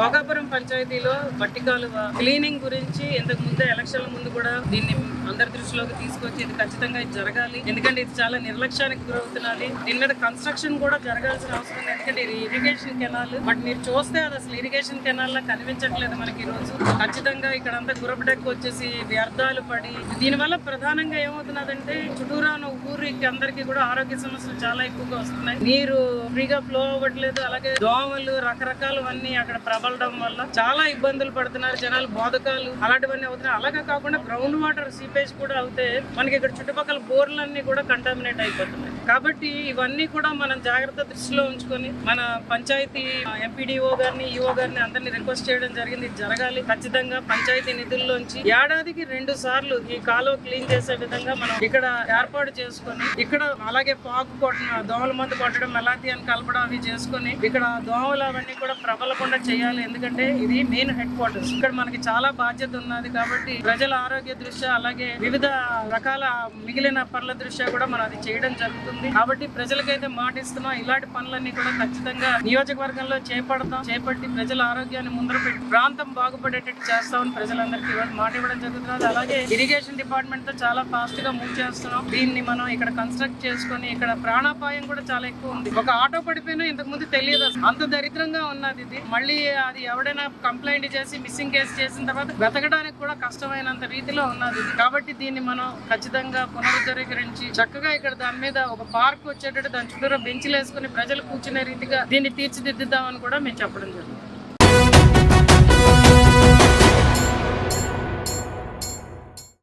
భోగాపురం పంచాయతీలో మట్టి కాలువ క్లీనింగ్ గురించి ఇంతకు ముందే ఎలక్షన్ల ముందు కూడా దీన్ని అందరి దృష్టిలోకి తీసుకొచ్చి ఇది ఖచ్చితంగా ఇది జరగాలి. ఎందుకంటే ఇది చాలా నిర్లక్ష్యానికి గురవుతున్నది. దీని మీద కన్స్ట్రక్షన్ కూడా జరగాల్సిన అవసరం ఉంది. ఎందుకంటే ఇది ఇరిగేషన్ కెనాల్ బట్ మీరు చూస్తే అది అసలు ఇరిగేషన్ కెనాల్ లా కనిపించట్లేదు మనకి ఈ రోజు. ఖచ్చితంగా ఇక్కడ అంతా గురపడెక్కి వచ్చేసి వ్యర్థాలు పడి దీనివల్ల ప్రధానంగా ఏమవుతున్నదంటే చుట్టూరా ఉన్న ఊరికి అందరికీ కూడా ఆరోగ్య సమస్యలు చాలా ఎక్కువగా వస్తున్నాయి. నీరు ఫ్రీగా ఫ్లో అవ్వట్లేదు. అలాగే దోమలు రకరకాలవన్నీ అక్కడ ప్రబలడం వల్ల చాలా ఇబ్బందులు పడుతున్నారు జనాలు బోధకాలు అలాంటివన్నీ అవుతున్నాయి. అలాగే కాకుండా గ్రౌండ్ వాటర్ సీపేజ్ కూడా అవుతే మనకి ఇక్కడ చుట్టుపక్కల బోర్లన్నీ కూడా కంటామినేట్ అయిపోతున్నాయి. కాబట్టి ఇవన్నీ కూడా మనం జాగ్రత్త దృష్టిలో ఉంచుకొని మన పంచాయతీ ఎంపీడీఓ గారిని ఈఓ గారిని అందరినీ రిక్వెస్ట్ చేయడం జరిగింది. జరగాలి. ఖచ్చితంగా పంచాయతీ నిధుల్లోంచి ఏడాదికి రెండు సార్లు ఈ కాలువ క్లీన్ చేసే విధంగా మనం ఇక్కడ ఏర్పాటు చేసుకొని ఇక్కడ అలాగే పాకు కొట్టడం దోమల మందు కొట్టడం మెలాథియన్ కలపడం అవి చేసుకొని ఇక్కడ దోమలు అవన్నీ కూడా ప్రబలకుండా చేయాలి. ఎందుకంటే ఇది మెయిన్ హెడ్ క్వార్టర్స్ ఇక్కడ మనకి చాలా బాధ్యత ఉన్నది కాబట్టి ప్రజల ఆరోగ్య దృష్ట్యా అలాగే వివిధ రకాల మిగిలిన పనుల దృష్ట్యా కూడా మనం అది చేయడం జరుగుతుంది. కాబట్టి ప్రజలకైతే మాట ఇస్తున్నాం ఇలాంటి పనులన్నీ కూడా ఖచ్చితంగా నియోజకవర్గంలో చేపడతాం. చేపట్టి ప్రజల ఆరోగ్యాన్ని ముందర పెట్టి ప్రాంతం బాగుపడేటట్టు చేస్తామని ప్రజలందరికీ మాట ఇవ్వడం జరుగుతుంది అలాగే ఇరిగేషన్ డిపార్ట్మెంట్తో చాలా ఫాస్ట్గా మూవ్ చేస్తున్నాం. దీన్ని మనం ఇక్కడ కన్స్ట్రక్ట్ చేసుకొని ఇక్కడ ప్రాణాపాయం కూడా చాలా ఎక్కువ ఉంది. ఒక ఆటో పడిపోయినా ఇంతకు ముందు తెలియదు అంత దరిద్రంగా ఉన్నది ఇది. మళ్ళీ అది ఎవడైనా కంప్లైంట్ చేసి మిస్సింగ్ కేసు చేసిన తర్వాత వెతకడానికి కూడా కష్టమైనంత రీతిలో ఉన్నది కాబట్టి దీన్ని మనం ఖచ్చితంగా పునరుద్ధరీకరించి చక్కగా ఇక్కడ దాని మీద ఒక పార్క్ వచ్చేటట్టు దాని చుట్టూరా బెంచ్లు వేసుకుని ప్రజలు కూర్చునే రీతిగా దీన్ని తీర్చిదిద్దుదామని కూడా మేము చెప్పడం జరుగుతుంది